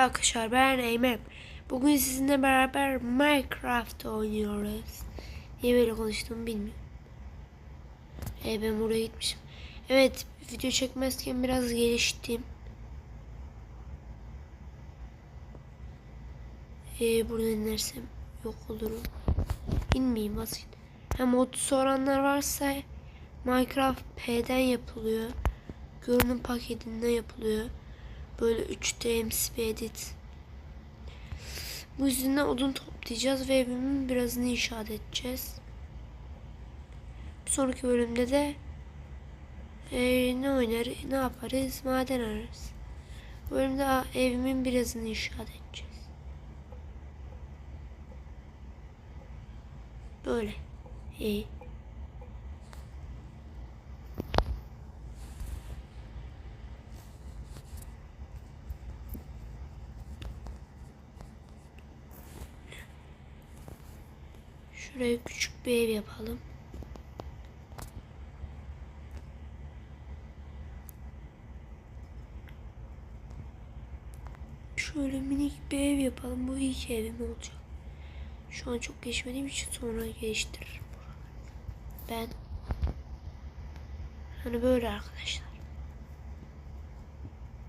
Arkadaşlar ben Eymen. Bugün sizinle beraber Minecraft oynuyoruz. Niye böyle konuştuğumu bilmiyorum. E ben buraya gitmişim. Evet video çekmezken biraz geliştim. E buradan inersem yok olurum. İnmeyeyim basit. Hem mod soranlar varsa Minecraft P'den yapılıyor. Görünüm paketinden yapılıyor. Böyle 3D MCP edit. Bu yüzden odun toplayacağız ve evimin birazını inşaat edeceğiz. Bir sonraki bölümde de eee, ne oynar, ne yaparız? Maden ararız. Bu bölümde evimin birazını inşaat edeceğiz. Böyle. İyi. Şuraya küçük bir ev yapalım. Şöyle minik bir ev yapalım. Bu ilk evim olacak. Şu an çok geçmediğim için sonra geliştiririm. Ben hani böyle arkadaşlar.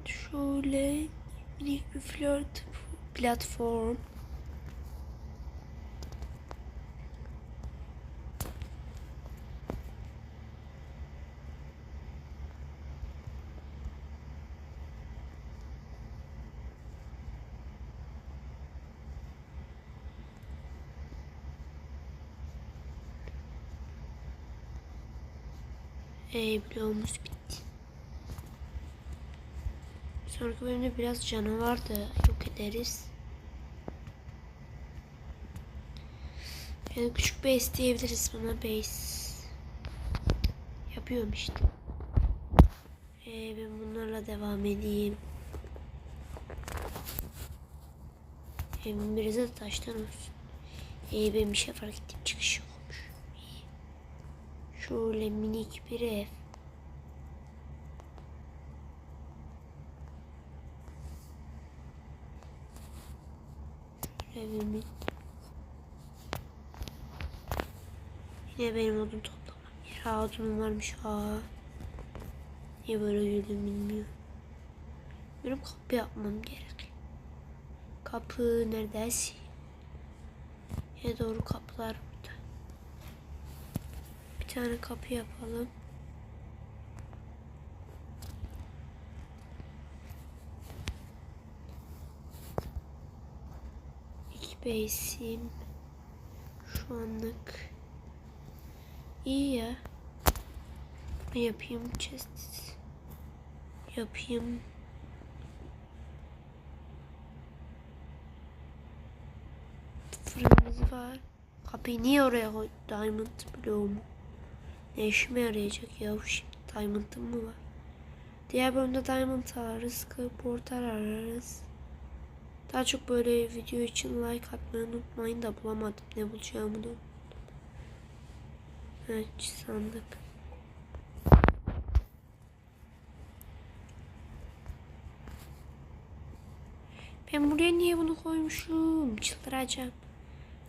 Şöyle minik bir flört platform. Ey bloğumuz bitti. Sonraki bölümde biraz canavar da yok ederiz. Yani küçük base diyebiliriz buna base. Yapıyorum işte. Ee, ben bunlarla devam edeyim. Evim biraz da taştan olsun. Ee, ben bir şey fark ettim çıkış. Şöyle minik bir ev. Evimin. Yine benim odun toplamam. Ya odunum varmış ha. Niye böyle güldüm bilmiyorum. Benim kapı yapmam gerek. Kapı neredesin? Ya doğru kapılar tane kapı yapalım. İki base'im. Şu anlık. iyi ya. Yapayım chest. Yapayım. Fırınımız var. Kapıyı niye oraya koy? Diamond bloğumu. Ne işime yarayacak ya şimdi? Mı var? Diğer bölümde diamond ararız. Portal ararız. Daha çok böyle video için like atmayı unutmayın da bulamadım. Ne bulacağımı da. Evet sandık. Ben buraya niye bunu koymuşum? Çıldıracağım.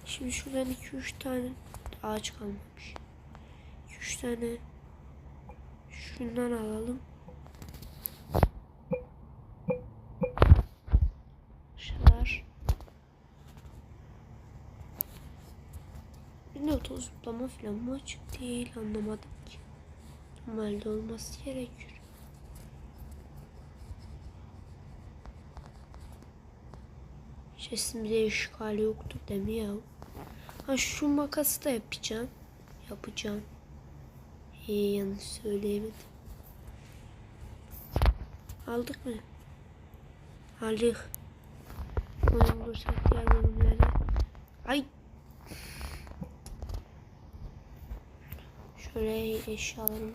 Şimdi şuradan 2-3 tane ağaç kalmamış. 2-3 tane şundan alalım. Şunlar. Oto zıplama falan mı açık değil anlamadım ki. Normalde olması gerekiyor. Sesimde işgal yoktur değil mi ya? Ha şu makası da yapacağım. Yapacağım. İyi yanlış söyleyemedim. Aldık mı? Aldık. Oyun bulursak diğer bölümlere. Ay. Şöyle eşyalarımı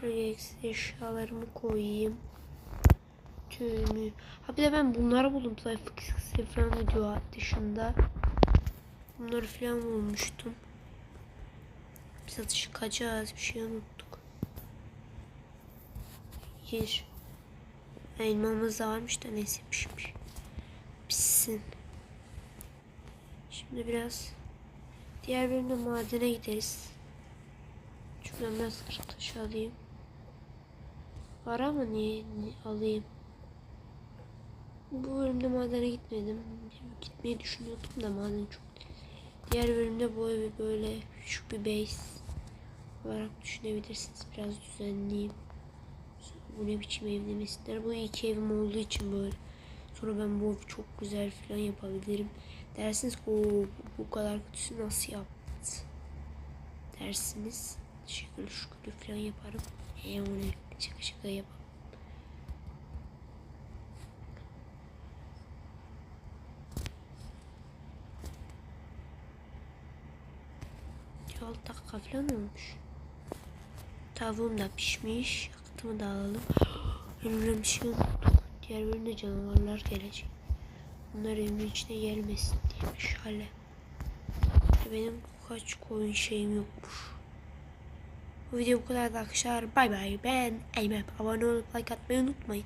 Şöyle eşyalarımı koyayım. Tümü. Ha bir de ben bunları buldum sayfa falan video dışında. Bunları falan bulmuştum. Biz atış kaçacağız bir şey unuttuk. Gir. Elmamız da varmış da neyse pişmiş. Pişsin. Şimdi biraz diğer bölümde madene gideriz. Şuradan biraz kırık taşı alayım. Var ama niye, niye alayım? Bu bölümde madene gitmedim. Gitmeyi düşünüyordum da maden çok Diğer bölümde bu evi böyle küçük bir base olarak düşünebilirsiniz. Biraz düzenleyeyim. Bu ne biçim ev demesinler. Bu iki evim olduğu için böyle. Sonra ben bu evi çok güzel falan yapabilirim. Dersiniz o bu kadar kötüsü nasıl yaptı? Dersiniz şükür şükür falan yaparım. Eee o? Şaka şaka yaparım. 4 dakika falan olmuş. Tavuğum da pişmiş. Aklımı da alalım. Önümden bir şey. Diğer bölümde canavarlar gelecek. Bunlar evimin içine gelmesin diye meşale. Benim kaç koyun şeyim yokmuş. Bu video bu kadar arkadaşlar. Bay bay. Ben Eymen. Abone olup like atmayı unutmayın.